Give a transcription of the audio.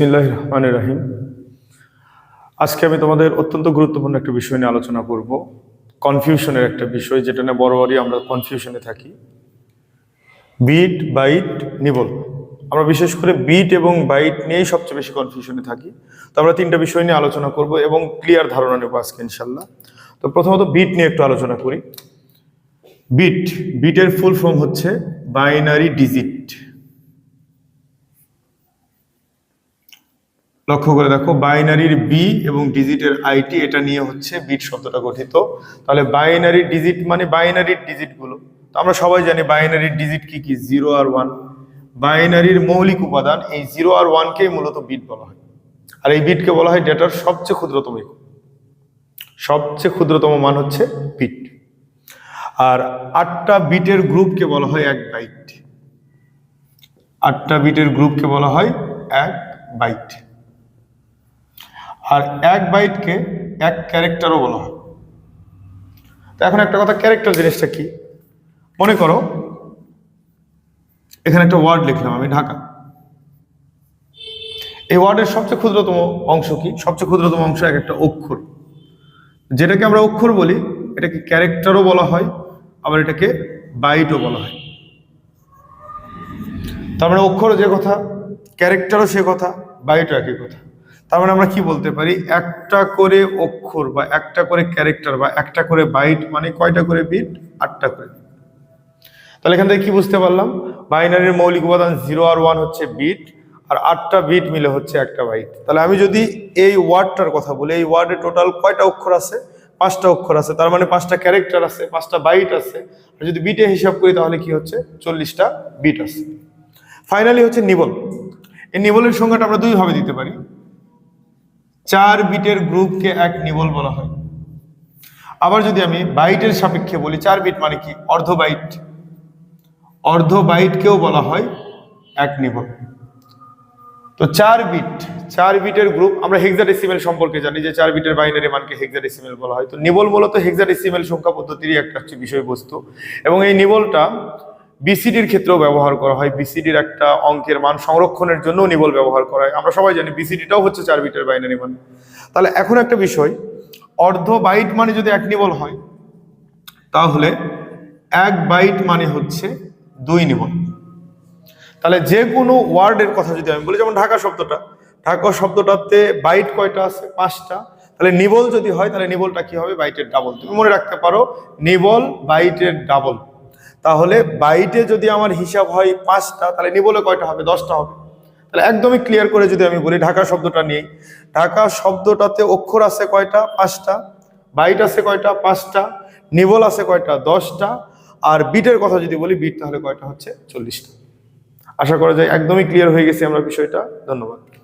বিসমিল্লাহ রহমান রাহিম। আজকে আমি তোমাদের অত্যন্ত গুরুত্বপূর্ণ একটা বিষয় নিয়ে আলোচনা করব। কনফিউশনের একটা বিষয়, যেটা নিয়ে বরাবরই আমরা কনফিউশনে থাকি। Bit, byte, nibble. আমরা বিশেষ করে বিট এবং বাইট নিয়েই সবচেয়ে বেশি কনফিউশনে থাকি। তো আমরা তিনটা বিষয় নিয়ে আলোচনা করব এবং ক্লিয়ার ধারণা নেব আজকে ইনশাল্লাহ তো প্রথমত বিট নিয়ে একটু আলোচনা করি। বিট, বিটের ফুল ফর্ম হচ্ছে বাইনারি ডিজিট। লক্ষ্য করে দেখো, বাইনারির বি এবং ডিজিটের আইটি এটা নিয়ে হচ্ছে বিট শব্দটা গঠিত। তাহলে বাইনারি ডিজিট মানে বাইনারির ডিজিটগুলো। তো আমরা সবাই জানি বাইনারির ডিজিট কি কি? জিরো আর ওয়ান। বাইনারির মৌলিক উপাদান, এই জিরো আর ওয়ানকেই মূলত বিট বলা হয়। আর এই বিটকে বলা হয় ডেটার সবচেয়ে ক্ষুদ্রতম সবচেয়ে ক্ষুদ্রতম মান হচ্ছে বিট। আর আটটা বিটের গ্রুপকে বলা হয় এক বাইট। আটটা বিটের গ্রুপকে বলা হয় এক বাইট। আর এক বাইটকে এক ক্যারেক্টারও বলা হয়। তো এখন একটা কথা, ক্যারেক্টার জিনিসটা কি? মনে করো, এখানে একটা ওয়ার্ড লিখলাম আমি, ঢাকা। এই ওয়ার্ডের সবচেয়ে ক্ষুদ্রতম অংশ কি? সবচেয়ে ক্ষুদ্রতম অংশ এক একটা অক্ষর। যেটাকে আমরা অক্ষর বলি, এটাকে ক্যারেক্টারও বলা হয়, আবার এটাকে বাইটও বলা হয়। তার মানে অক্ষরও যে কথা, ক্যারেক্টারও সে কথা, বাইটও একই কথা। তার মানে আমরা কি বলতে পারি? একটা করে অক্ষর বা একটা করে ক্যারেক্টার বা একটা করে বাইট মানে কয়টা করে বিট আটটা করে তাহলে এখান থেকে কি বুঝতে পারলাম? বাইনারির মৌলিক উপাদান জিরো আর ওয়ান হচ্ছে বিট আর আটটা বিট মিলে হচ্ছে একটা বাইট তাহলে আমি যদি এই ওয়ার্ডটার কথা বলি, এই ওয়ার্ডে টোটাল কয়টা অক্ষর আছে? পাঁচটা অক্ষর আছে। তার মানে পাঁচটা ক্যারেক্টার আছে, পাঁচটা বাইট আছে। আর যদি বিটে হিসাব করি, তাহলে কি হচ্ছে? চল্লিশটা বিট আছে। ফাইনালি হচ্ছে নিবল। এই নিবলের সংখ্যাটা আমরা দুইভাবে দিতে পারি। চার বিটের গ্রুপকে এক নিবল বলা হয়। আবার যদি আমি বাইটের সাপেক্ষে বলি, চার বিট মানে কি? অর্ধ বাইট। অর্ধ বাইটকেও বলা হয় এক নিবল। তো চার বিট, চার বিটের গ্রুপ, আমরা হেক্সাডেসিমেল সম্পর্কে জানি যে চার বিটের বাইনারি মানকে হেক্সাডেসিমেল বলা হয়। তো নিবল মূলত হেক্সাডেসিমেল সংখ্যা পদ্ধতিরই একটা হচ্ছে বিষয়বস্তু। এবং এই নিবলটা বিসিডির ক্ষেত্রেও ব্যবহার করা হয়। বিসিডির একটা অঙ্কের মান সংরক্ষণের জন্য নিবল ব্যবহার করা হয়। আমরা সবাই জানি বিসিডিটাও হচ্ছে চার বিটের বাইনারি মান তাহলে এখন একটা বিষয়, অর্ধ বাইট মানে যদি এক নিবল হয়, তাহলে এক বাইট মানে হচ্ছে দুই নিবল তাহলে যে কোনো ওয়ার্ডের কথা যদি আমি বলি, যেমন ঢাকা শব্দটা, ঢাকা শব্দটাতে বাইট কয়টা আছে? পাঁচটা। তাহলে নিবল যদি হয়, তাহলে নিবলটা কি হবে? বাইটের ডাবল। তুমি মনে রাখতে পারো, নিবল বাইটের ডাবল। তাহলে বাইটে যদি আমার হিসাব হয় পাঁচটা, তাহলে নিবলে কয়টা হবে? দশটা হবে। তাহলে একদমই ক্লিয়ার করে যদি আমি বলি ঢাকা শব্দটা নিয়ে। ঢাকা শব্দটাতে অক্ষর আছে কয়টা? পাঁচটা। বাইট আছে কয়টা? পাঁচটা। নিবল আছে কয়টা? দশটা। আর বিটের কথা যদি বলি, বিট তাহলে কয়টা হচ্ছে? চল্লিশটা। আশা করা যায় একদমই ক্লিয়ার হয়ে গেছে আমরা বিষয়টা। ধন্যবাদ।